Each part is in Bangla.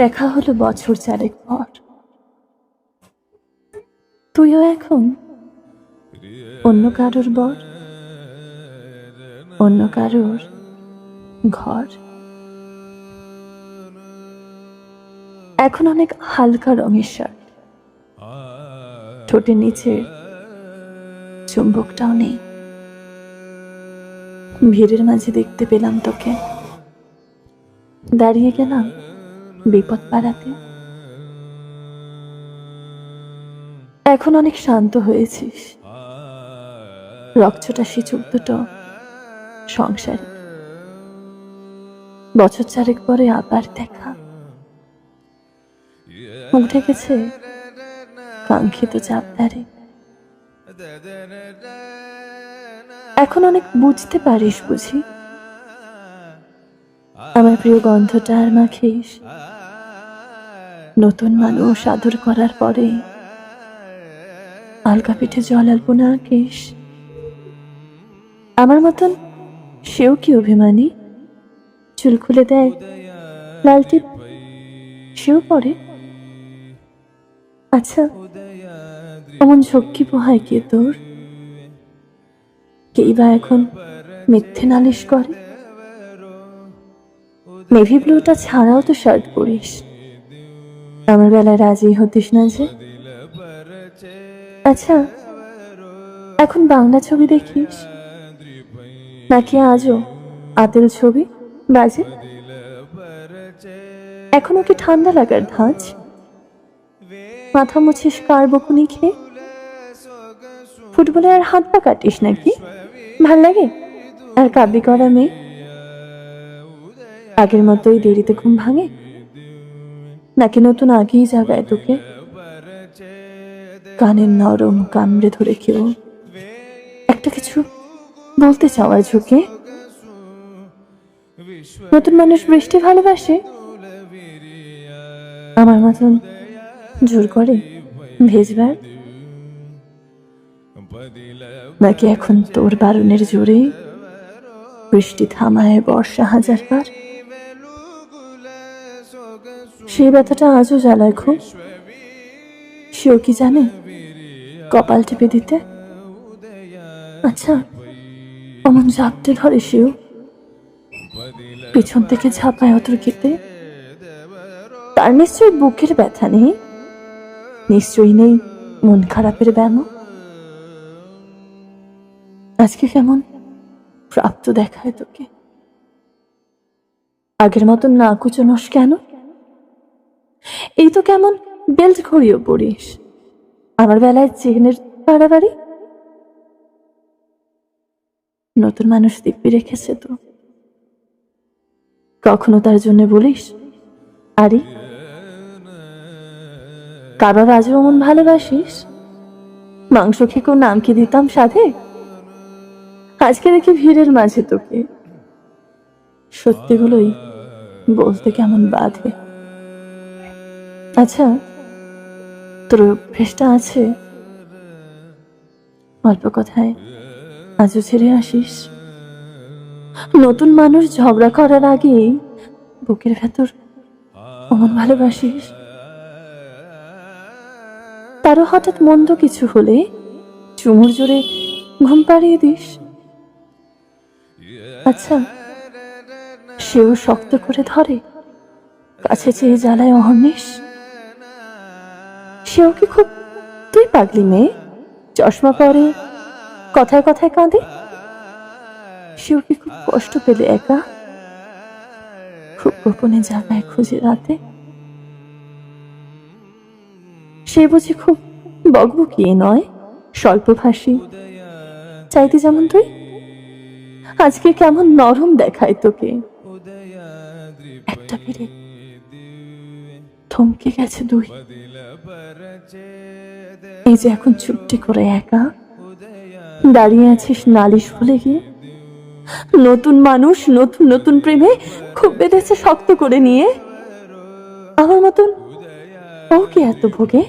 দেখা হলো বছর চারেক পর। তুইও এখন অন্য কারোর বর? অন্য কারোর ঘর। এখন অনেক হালকা রঙের শার্ট। ঠোঁটের নিচে চুম্বকটাও নেই। ভিড়ের মাঝে দেখতে পেলাম তোকে। দাঁড়িয়ে গেলাম বিপদ পাড়াতে। এখন অনেক শান্ত হয়েছিস। রক্তটা সিচুক দুটো সংসারে। বছর চারেক পরে আবার দেখা। মুখ ঢেকেছে কাঙ্ক্ষিত চাপদারে এখন অনেক বুঝতে পারিস বুঝি। আমার প্রিয় গন্ধটা আর মাখিস। নতুন মানুষ আদর করার পরে আলকা পিঠে জল অল্প না আঁকিস। আমার মতন সেও কি অভিমানী? চুল খুলে দেয়, লাল টিপ, সেও পরে। আচ্ছা এমন ঝক্কি পোহায় কে তোর? কেই বা এখন মিথ্যে নালিশ করে? নেভি ব্লুটা ছাড়াও তো শার্ট পরিস। আমার বেলায় রাজি হতিস না যে? আচ্ছা এখন বাংলা ছবি দেখিস? নাকি আজও আতেল ছবি বাজে? এখনও কি ঠান্ডা লাগার ধাঁচ? মাথা মুছিস কার বকুনি খেয়ে? ফুটবলে আর হাত পা কাটিস নাকি? ভালো লাগে? আর কাব্যি করা মেয়ে? আগের মতোই দেরিতে ঘুম ভাঙে? নাকি নতুন আগেই জাগায় তোকে? কানের নরম কামড়ে ধরে কেউ? একটা কিছু বলতে চাওয়ার ঝুঁকে? নতুন মানুষ বৃষ্টি ভালোবাসে? আমার মতন জোর করে ভেজবার? নাকি এখন তোর বারণের জোরে বৃষ্টি থামায় বর্ষা হাজার বার সেই ব্যথাটা আজও জ্বালায় খুব। সেও কি জানে কপাল টিপে দিতে? আচ্ছা অমন ঝাপটে ধরে সেও পিছন থেকে ঝাঁপায় অতর্কিতে তার নিশ্চয়ই বুকের ব্যথা নেই? নিশ্চয়ই নেই মন খারাপের ব্যায়াম আজকে কেমন প্রাপ্ত দেখায় তোকে? আগের মতন না কুচনোস কেন? এই তো কেমন বেল্ট ঘড়িও পড়িস। আমার বেলায় চেনের বাড়াবাড়ি? নতুন মানুষ দিব্যি রেখেছে তো। কখনো তার জন্য বলিস, আরে কারোর আজও অমন ভালোবাসিস? মাংস খেকেও নাম কি দিতাম সাধে? আজকে দেখি ভিড়ের মাঝে তোকে। সত্যিগুলোই বলতে কেমন বাধে। আচ্ছা তোর অভ্যেসটা আছে? অল্প কথায় আজও ছেড়ে আসিস? নতুন মানুষ ঝগড়া করার আগেই বুকের ভেতর অমন ভালোবাসিস। তারও হঠাৎ মন্দ কিছু হলে চুমুর জোরে ঘুম পাড়িয়ে দিস। আচ্ছা সেও শক্ত করে ধরে, কাছে চেয়ে জ্বালায় অহর্নিশ সেও কি খুব, তুই পাগলি মেয়ে? চশমা পরে কথায় কথায় কাঁদে। সেও কি খুব কষ্ট পেলে একা। খুব গোপনে জায়গায় খুঁজে রাতে। সে বুঝি খুব বকবকিয়ে নয়, স্বল্পভাষী। চাইতে যেমন তুই, আজকে কেমন নরম দেখায় তোকে। একটা থমকে গেছে দুই। এই যে এখন ছুট্টি করে একা। দাঁড়িয়ে আছিস নালিশ ভুলে গিয়ে? নতুন মানুষ, নতুন নতুন প্রেমে খুব বেঁধেছে শক্ত করে নিয়ে। আমার মতন ও কি এত ভোগে?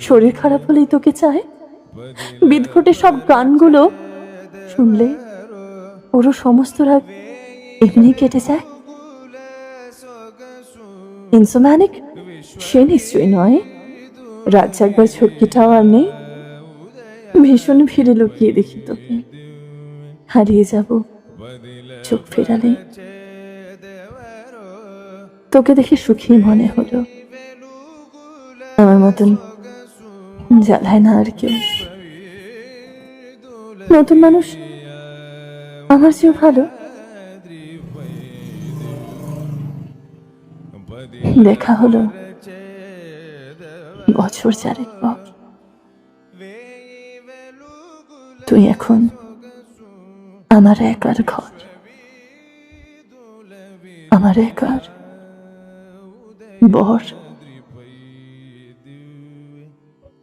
শরীর খারাপ হলেই তোকে চায়? বিদঘটে সব গানগুলো শুনলে পুরো সমস্ত রাগ এমনি কেটে যায়। ইনসোম্যানিক সে নিশ্চয়ই নয়। রাত জাগবার ঝক্কিটাও আর নেই। ভীষণ ভিড়ে লুকিয়ে দেখি তোকে। হারিয়ে যাব, চোখ ফেরালে। তোকে দেখে সুখী মনে হলো। আমার মতন জ্বালায় না আর কেউ। নতুন মানুষ আমার চেয়েও ভালো। দেখা হলো বছর চারেক পর। তুই এখন আমার একার ঘর। আমার একার বর